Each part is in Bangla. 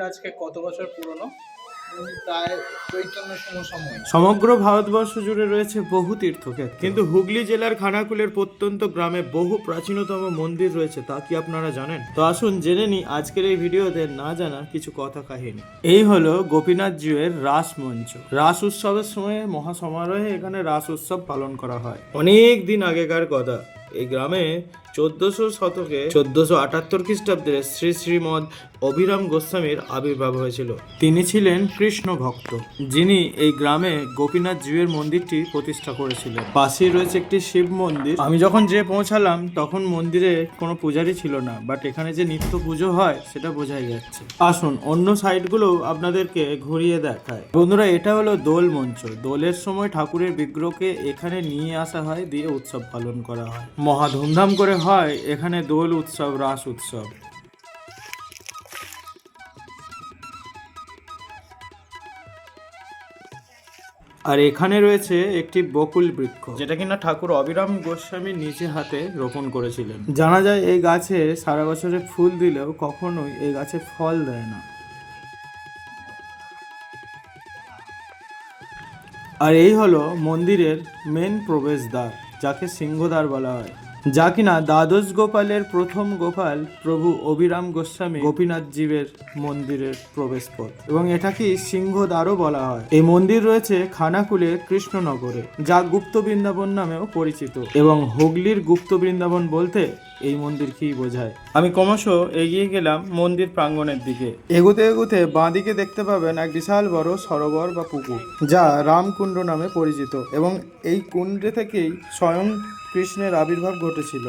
আজকে কত বছর পুরনো? প্রায় চৈতন্য সমসময় সমগ্র ভারতবর্ষ জুড়ে রয়েছে বহু তীর্থক্ষেত্র। কিন্তু হুগলি জেলার খানাকুলের প্রত্যন্ত গ্রামে বহু প্রাচীনতম মন্দির রয়েছে তা কি আপনারা জানেন? তো আসুন জেনে নি আজকের এই ভিডিওতে না জানা কিছু কথা কাহিনী। এই হলো গোপীনাথ জিউয়ের রাস মঞ্চ। রাস উৎসবের সময় মহা সমারোহে এখানে রাস উৎসব পালন করা হয়। অনেক দিন আগেকার কথা। এই গ্রামে চোদ্দশো শতকে চোদ্দশো আটাত্তর খ্রিস্টাব্দে শ্রী শ্রীমদ অভিরাম গোস্বামীর আবির্ভাব হয়েছিল। তিনি ছিলেন কৃষ্ণ ভক্ত, যিনি এই গ্রামে গোপীনাথ জীবের মন্দিরটি প্রতিষ্ঠা করেছিলেন। পাশেই রয়েছে একটি শিব মন্দির। আমি যখন যে পৌঁছালাম, তখন মন্দিরে কোনো পূজারই ছিল না বাট এখানে যে নিত্য পুজো হয়, সেটা বোঝাই যাচ্ছে। আসুন, অন্য সাইডগুলো আপনাদেরকে ঘুরিয়ে দেখায়। বন্ধুরা, এটা হলো দোল মঞ্চ। দোলের সময় ঠাকুরের বিগ্রহকে এখানে নিয়ে আসা হয়, দিয়ে উৎসব পালন করা হয়। মহা ধুমধাম করে হয় এখানে দোল উৎসব রাস উৎসব। আর এখানে রয়েছে একটি বকুল বৃক্ষ। যেটা কিনা ঠাকুর অবিরাম গোস্বামী নিজে হাতে রোপণ করেছিলেন। জানা যায় এই গাছে সারা বছরে ফুল দিলেও কখনোই এই গাছে ফল দেয় না। আর এই হলো মন্দিরের মেন প্রবেশদ্বার যাকে সিংহদ্বার বলা হয়। যা কিনা দ্বাদশ গোপালের প্রথম গোপাল প্রভু অবিরাম গোস্বামী গোপীনাথ জীবের মন্দিরের প্রবেশপথ। এবং এটাকে সিংহদ্বারও বলা হয়? এই মন্দির রয়েছে খানাকুলের কৃষ্ণনগরে, যা গুপ্ত বৃন্দাবন নামেও পরিচিত। এবং হুগলির গুপ্ত বৃন্দাবন বলতে এই মন্দির কি বোঝায়? আমি ক্রমশ এগিয়ে গেলাম মন্দির প্রাঙ্গণের দিকে। এগুতে এগুতে বাঁদিকে দেখতে পাবেন এক বিশাল বড় সরোবর বা পুকুর, যা রামকুণ্ড নামে পরিচিত। এবং এই কুণ্ডে থেকেই স্বয়ং কৃষ্ণের আবির্ভাব ঘটেছিল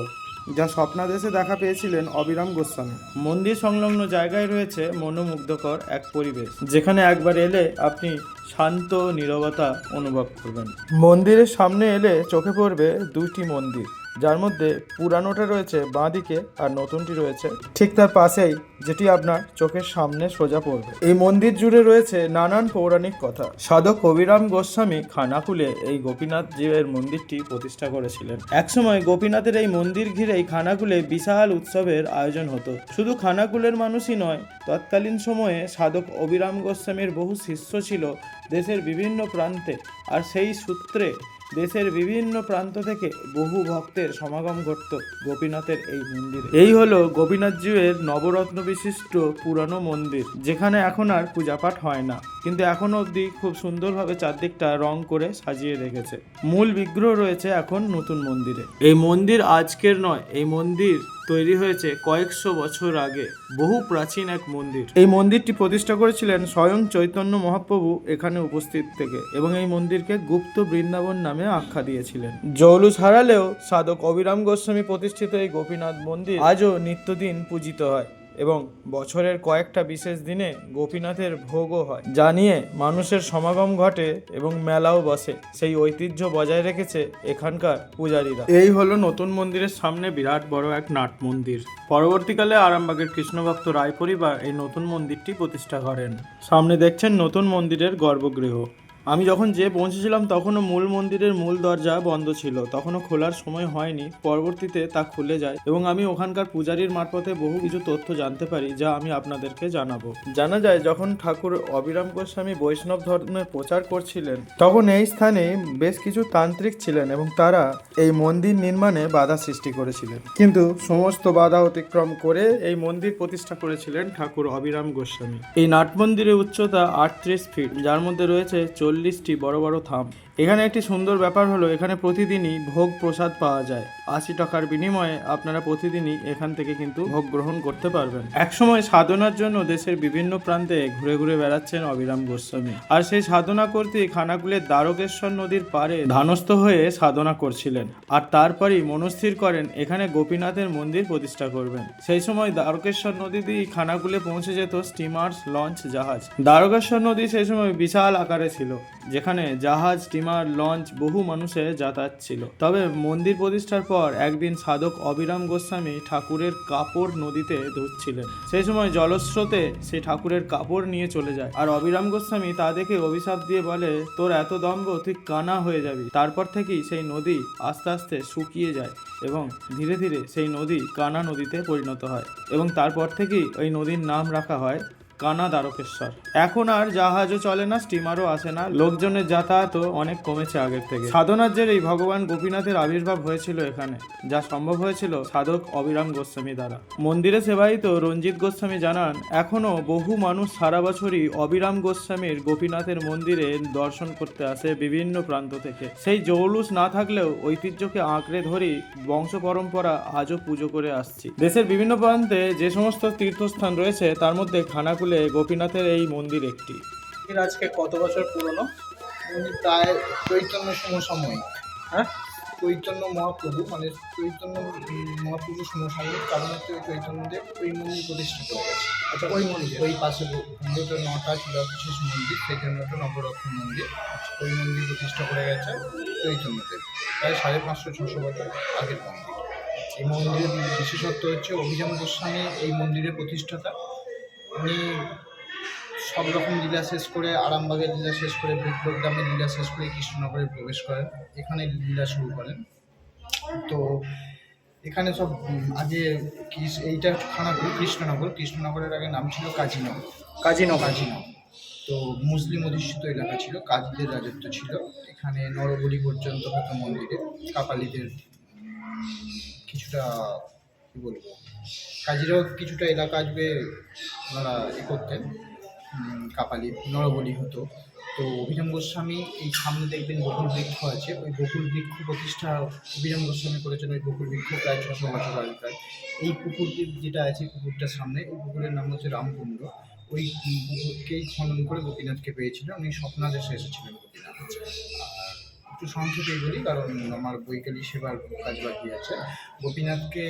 যা স্বপ্নাদেশে দেখা পেয়েছিলেন অবিরাম গোস্বামী। মন্দির সংলগ্ন জায়গায় রয়েছে মনোমুগ্ধকর এক পরিবেশ যেখানে একবার এলে আপনি শান্ত নীরবতা অনুভব করবেন। মন্দিরের সামনে এলে চোখে পড়বে দুটি মন্দির। যার মধ্যে পুরানোটা রয়েছে বাঁদিকে আর নতুনটি রয়েছে ঠিক তার পাশেই যেটি আপনার চোখের সামনে সোজা পড়বে। এই মন্দির জুড়ে রয়েছে নানান পৌরাণিক কথা। সাধক অবিরাম গোস্বামী খানাকুলে এই গোপীনাথ জীবের মন্দিরটি প্রতিষ্ঠা করেছিলেন। একসময় গোপীনাথের এই মন্দির ঘিরেই খানাকুলে বিশাল উৎসবের আয়োজন হতো। শুধু খানাকুলের মানুষই নয়, তৎকালীন সময়ে সাধক অবিরাম গোস্বামীর বহু শিষ্য ছিল দেশের বিভিন্ন প্রান্তে। আর সেই সূত্রে দেশের বিভিন্ন প্রান্ত থেকে বহু ভক্তের সমাগম ঘটত গোপীনাথের এই মন্দির। এই হলো গোপীনাথজিউয়ের নবরত্ন বিশিষ্ট পুরানো মন্দির যেখানে এখন আর পূজাপাঠ হয় না কিন্তু এখন অবধি খুব সুন্দরভাবে চারদিকটা রং করে সাজিয়ে রেখেছে। মূল বিগ্রহ রয়েছে এখন নতুন মন্দিরে। এই মন্দির আজকের নয় এই মন্দির তৈরি হয়েছে কয়েকশো বছর আগে, বহু প্রাচীন এক মন্দির। এই মন্দিরটি প্রতিষ্ঠা করেছিলেন স্বয়ং চৈতন্য মহাপ্রভু এখানে উপস্থিত থেকে এবং এই মন্দিরকে গুপ্ত বৃন্দাবন নামে আখ্যা দিয়েছিলেন। জৌলুস হারালেও সাধক অবিরাম গোস্বামী প্রতিষ্ঠিত এই গোপীনাথ মন্দির আজও নিত্যদিন পূজিত হয়। এবং বছরের কয়েকটা বিশেষ দিনে গোপীনাথের ভোগও হয়। যা নিয়ে মানুষের সমাগম ঘটে এবং মেলাও বসে। সেই ঐতিহ্য বজায় রেখেছে এখানকার পূজারীরা। এই হলো নতুন মন্দিরের সামনে বিরাট বড় এক নাট মন্দির। পরবর্তীকালে আরামবাগের কৃষ্ণভক্ত রায় পরিবার এই নতুন মন্দিরটি প্রতিষ্ঠা করেন। সামনে দেখছেন নতুন মন্দিরের গর্ভগৃহ। আমি যখন যে পৌঁছেছিলাম, তখনও মূল মন্দিরের মূল দরজা বন্ধ ছিল। তখনও খোলার সময় হয়নি। পরবর্তীতে তা খুলে যায় এবং আমি ওখানকার পূজারীর মারফতে বহু কিছু তথ্য জানতে পারি, যা আমি আপনাদেরকে জানাব। জানা যায়, যখন ঠাকুর অবিরাম গোস্বামী বৈষ্ণব ধর্মের প্রচার করছিলেন, তখন এই স্থানে বেশ কিছু তান্ত্রিক ছিলেন এবং তারা এই মন্দির নির্মাণে বাধা সৃষ্টি করেছিলেন। কিন্তু সমস্ত বাধা অতিক্রম করে এই মন্দির প্রতিষ্ঠা করেছিলেন ঠাকুর অবিরাম গোস্বামী। এই নাট মন্দিরের উচ্চতা আটত্রিশ ফিট, যার মধ্যে রয়েছে চল্লিশটি বড় বড় থাম। এখানে একটি সুন্দর ব্যাপার হলো, এখানে প্রতিদিনই ভোগ প্রসাদ পাওয়া যায়। আশি টাকার বিনিময়ে আপনারা প্রতিদিনই এখান থেকে কিন্তু ভোগ গ্রহণ করতে পারবেন। একসময় সাধনার জন্য দেশের বিভিন্ন প্রান্তে ঘুরে ঘুরে বেড়াচ্ছেন অবিরাম গোস্বামী। আর সেই সাধনা করতে খানাকুলের দ্বারকেশ্বর নদীর পারে ধানস্থ হয়ে সাধনা করছিলেন। আর তারপরই মনস্থির করেন, এখানে গোপীনাথের মন্দির প্রতিষ্ঠা করবেন। সেই সময় দ্বারকেশ্বর নদী দিয়ে খানাকুলে পৌঁছে যেত স্টিমার্স লঞ্চ জাহাজ। দ্বারকেশ্বর নদী সেই সময় বিশাল আকারে ছিল, যেখানে জাহাজ লঞ্চ বহু মানুষের যাতায়াত ছিল। তবে মন্দির প্রতিষ্ঠার পর একদিন সাধক অবিরাম গোস্বামী ঠাকুরের কাপড় নদীতে ধুচ্ছিলেন সেই সময় জলস্রোতে সে ঠাকুরের কাপড় নিয়ে চলে যায়। আর অবিরাম গোস্বামী তা দেখে অভিশাপ দিয়ে বলে, তোর এত দম্ভ, তুই কানা হয়ে যাবি। তারপর থেকেই সেই নদী আস্তে আস্তে শুকিয়ে যায় এবং ধীরে ধীরে সেই নদী কানা নদীতে পরিণত হয়। এবং তারপর থেকেই ওই নদীর নাম রাখা হয় কানা দ্বারকেশ্বর। এখন আর জাহাজও চলে না স্টিমারও আসে না। লোকজনের যাতায়াতও অনেক কমেছে আগের থেকে। সাধনার জেরেই ভগবান গোপীনাথের আবির্ভাব হয়েছিল এখানে, যা সম্ভব হয়েছিল সাধক অবিরাম গোস্বামী দ্বারা। মন্দিরে সেবায়িত রঞ্জিত গোস্বামী জানান এখনও বহু মানুষ সারা বছরই অবিরাম গোস্বামীর গোপীনাথের মন্দিরে দর্শন করতে আসে বিভিন্ন প্রান্ত থেকে। সেই জৌলুস না থাকলেও ঐতিহ্যকে আঁকড়ে ধরেই বংশ পরম্পরা আজও পুজো করে আসছি। দেশের বিভিন্ন প্রান্তে যে সমস্ত তীর্থস্থান রয়েছে, তার মধ্যে খানাকুলে গোপীনাথের এই মন্দির একটি। এর আজকে কত বছর পুরনো? প্রায় চৈতন্য সমসাময়িক হ্যাঁ? চৈতন্য মহাপ্রভু মানে চৈতন্য মহাপ্রভু সমসাময়িক কারণ হচ্ছে ওই চৈতন্যদেব ওই মন্দির প্রতিষ্ঠা করে আচ্ছা ওই মন্দির? ওই পাশে যেটা নটা ছিল বিশেষ মন্দির সেই জন্য একটা নবরত্ন মন্দির। ওই মন্দির প্রতিষ্ঠা করে গেছে চৈতন্যদেব। প্রায় সাড়ে পাঁচশো ছশো বছর আগের মন্দির। এই মন্দিরের বিশেষত্ব হচ্ছে অভিযান গোস্বামী এই মন্দিরের প্রতিষ্ঠাতা। উনি সব রকম লীলা শেষ করে আরামবাগের লীলা শেষ করে বিপ্লব গ্রামের লীলা শেষ করে কৃষ্ণনগরে প্রবেশ করেন। এখানে লীলা শুরু করেন। তো এখানে সব আগে এইটা খানাপুর কৃষ্ণনগর। কৃষ্ণনগরের আগে নাম ছিল কাজীনগর। কাজীনগর। কাজীনগর। তো মুসলিম অধিষ্ঠিত এলাকা ছিল কাজীদের রাজত্ব ছিল। এখানে নরবলি পর্যন্ত হতো মন্দিরে। কাপালিদের কিছুটা কী বলব কাজীরাও কিছুটা এলাকা আসবে ওনারা এ করতেন কাপালি, নরবলি হতো। তো অভিরাম গোস্বামী এই সামনে দেখবেন বকুল বৃক্ষ আছে। ওই বকুল বৃক্ষ প্রতিষ্ঠা অভিরাম গোস্বামী করেছেন, ওই বকুল বৃক্ষ প্রায় ছশো বছর আগেকার এই পুকুরটি যেটা আছে পুকুরটার সামনে, এই পুকুরের নাম হচ্ছে রামকুণ্ড। ওই পুকুরকেই খনন করে গোপীনাথকে পেয়েছিলেন উনি স্বপ্নাদেশে এসেছিলেন গোপীনাথ। একটু সংক্ষেপে বলি, কারণ আমার বৈকালী সেবার কাজ বাকি আছে। গোপীনাথকে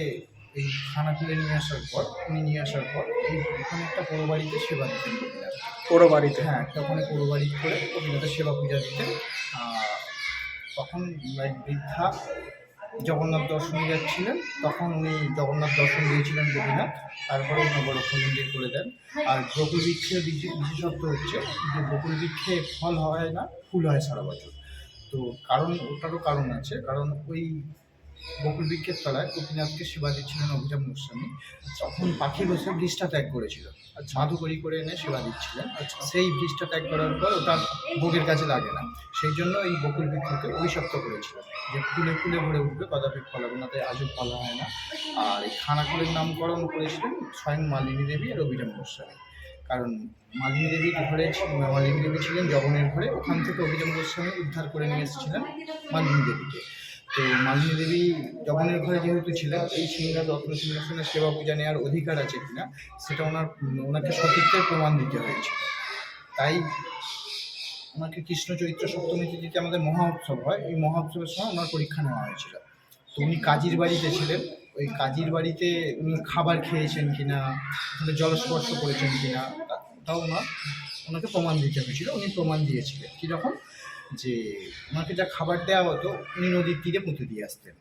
এই খানা তুলে নিয়ে আসার পর উনি নিয়ে আসার পর এই ওখানে একটা পোড়ো বাড়িতে সেবা দিতেন পুরো বাড়িতে? হ্যাঁ একটা ওখানে পোড়ো বাড়ি করে গোপীনাথের সেবা পূজা দিতেন। আর তখন এক বৃদ্ধা জগন্নাথ দর্শনে যাচ্ছিলেন। তখন উনি জগন্নাথ দর্শন দিয়েছিলেন গোপীনাথ তারপরে উনি নবরত্ন মন্দির করে দেন। আর বকুল বৃক্ষের বিশে- বিশেষত্ব হচ্ছে যে বকুল বৃক্ষে ফল হয় না ফুল হয় সারা বছর। তো কারণ ওটারও কারণ আছে। কারণ ওই বকুল বৃক্ষের তলায় গোপীনাথকে সেবা দিচ্ছিলেন অভিযান গোস্বামী। তখন পাখি বসে বৃষ্টা ত্যাগ করেছিল। আচ্ছা। মাধুকরি করে এনে সেবা দিচ্ছিলেন আচ্ছা। সেই বৃষ্টা ত্যাগ করার পর ওটা ভোগের কাছে লাগে না। সেই জন্য এই বকুল বৃক্ষকে অভিশপ্ত করেছিল যে ফুলে ফুলে ভরে উঠবে কদাপি ফল হবে না তাই আজও ফল হয় না। আর এই খানাকুলের নামকরণ করেছিলেন স্বয়ং মালিনী দেবী আর অভিরাম গোস্বামী। কারণ মালিনী দেবীর ঘরে মালিনী দেবী ছিলেন জগনের ঘরে। ওখান থেকে অভিরাম গোস্বামী উদ্ধার করে নিয়ে এসেছিলেন মালিনী দেবীকে। তো মালিনী দেবী জগনের ঘরে যেহেতু ছিলেন, এই সিংহাস রত্ন সিংহাসনের সেবা পূজা নেওয়ার অধিকার আছে কিনা, সেটা ওনার, ওনাকে সতীত্বের প্রমাণ দিতে হয়েছিল তাই ওনাকে কৃষ্ণ চৈত্র সপ্তমী তিথিতে আমাদের মহা উৎসব হয়। এই মহা উৎসবের সময় ওনার পরীক্ষা নেওয়া হয়েছিল। তো উনি কাজীর বাড়িতে ছিলেন। ওই কাজীর বাড়িতে উনি খাবার খেয়েছেন কিনা, ওখানে জলস্পর্শ করেছেন কিনা তাও ওনার, ওনাকে প্রমাণ দিতে হয়েছিল। উনি প্রমাণ দিয়েছিলেন। কীরকম? যে ওনাকে যা খাবার দেওয়া হতো উনি নদীর তীরে পুঁতে দিয়ে আসতেন।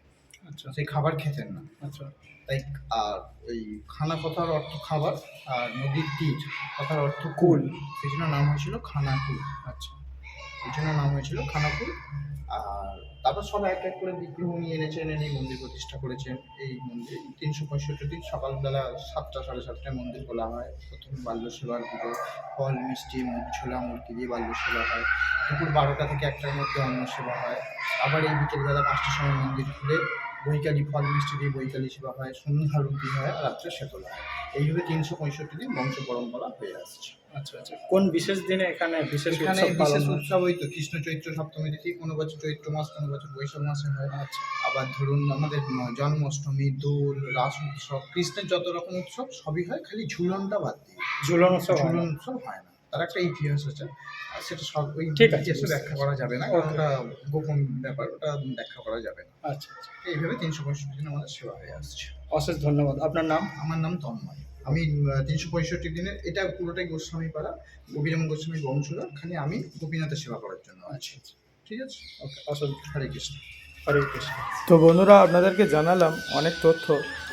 আচ্ছা। সেই খাবার খেতেন না। আচ্ছা। তাই আর ওই খানা কথার অর্থ খাবার আর নদীর তীর কথার অর্থ কুল। সেই জন্য নাম হয়েছিল খানাকুল। আচ্ছা। এই জন্য নাম হয়েছিল খানাকুল। আর তারপর সব এক এক করে বিগ্রহ নিয়ে এনেছেন এনে মন্দির প্রতিষ্ঠা করেছেন। এই মন্দির তিনশো পঁয়ষট্টি দিন সকালবেলা সাতটা, সাড়ে সাতটায় মন্দির খোলা হয়। প্রথম বাল্য সেবার পুজো, ফল, মিষ্টি, মুখ ছোলা মুরগি দিয়ে বাল্য সেবা হয়। দুপুর বারোটা থেকে একটার মধ্যে অন্ন সেবা হয়। আবার এই বিকেলবেলা পাঁচটার সময় মন্দির খুলে বৈকালী ফল মিষ্টি দিয়ে বৈকালী সেবা হয় সন্ধ্যা রুটি হয় আর রাত্রে শেতলা হয়। এইভাবে তিনশো পঁয়ষট্টি দিন বংশ পরম্পরা হয়ে আসছে। আচ্ছা আচ্ছা। কোন বিশেষ দিনে এখানে বিশেষ এখানে বিশেষ উৎসব ওই তো কৃষ্ণ চৈত্র সপ্তমী তিথি কোনো বছর চৈত্র মাস কোনো বছর বৈশাখ মাসে হয় আচ্ছা। আবার ধরুন আমাদের জন্মাষ্টমী দোল রাস উৎসব কৃষ্ণের যত রকম উৎসব সবই হয় খালি ঝুলনটা বাদ দিয়ে। ঝুলন উৎসব ঝুলন উৎসব হয় না। তার একটা ইতিহাস আছে সেটা সব ওই ইতিহাসে ব্যাখ্যা করা যাবে না ওটা গোপন ব্যাপার ওটা ব্যাখ্যা করা যাবে না। আচ্ছা আচ্ছা। এইভাবে তিনশো পঁয়ষট্টি দিন আমাদের সেবা হয়ে আসছে। অশেষ ধন্যবাদ। আপনার নাম? আমার নাম তন্ময়। আমি তিনশো পঁয়ষট্টি দিনের এটা পুরোটাই গোস্বামী পাড়া অভিরাম গোস্বামী বংশধর খালি আমি গোপীনাথের সেবা করার জন্য আছি। ঠিক আছে? ওকে অশেষ হরে কৃষ্ণ। তো বন্ধুরা, আপনাদেরকে জানালাম অনেক তথ্য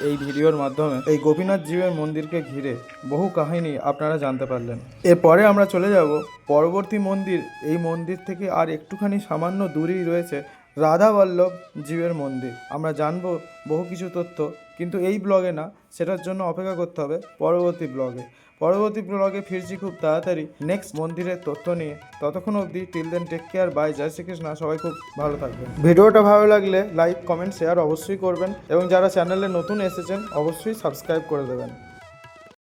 এই ভিডিওর মাধ্যমে। এই গোপীনাথ জীবের মন্দিরকে ঘিরে বহু কাহিনী আপনারা জানতে পারলেন। এরপরে আমরা চলে যাব। পরবর্তী মন্দির, এই মন্দির থেকে আর একটুখানি সামান্য দূরেই রয়েছে রাধা বল্লভ জীবের মন্দির। আমরা জানব বহু কিছু তথ্য, কিন্তু এই ব্লগে না, সেটার জন্য অপেক্ষা করতে হবে পরবর্তী ব্লগে। পরবর্তী ব্লগে ফিরছি খুব তাড়াতাড়ি। নেক্সট মন্দিরের তথ্য নিয়ে। ততক্ষণ অবধি till then take care bye জয় শ্রীকৃষ্ণ, সবাই খুব ভালো থাকবেন। ভিডিওটা ভালো লাগলে লাইক কমেন্ট শেয়ার অবশ্যই করবেন এবং যারা চ্যানেলে নতুন এসেছেন, অবশ্যই সাবস্ক্রাইব করে দেবেন।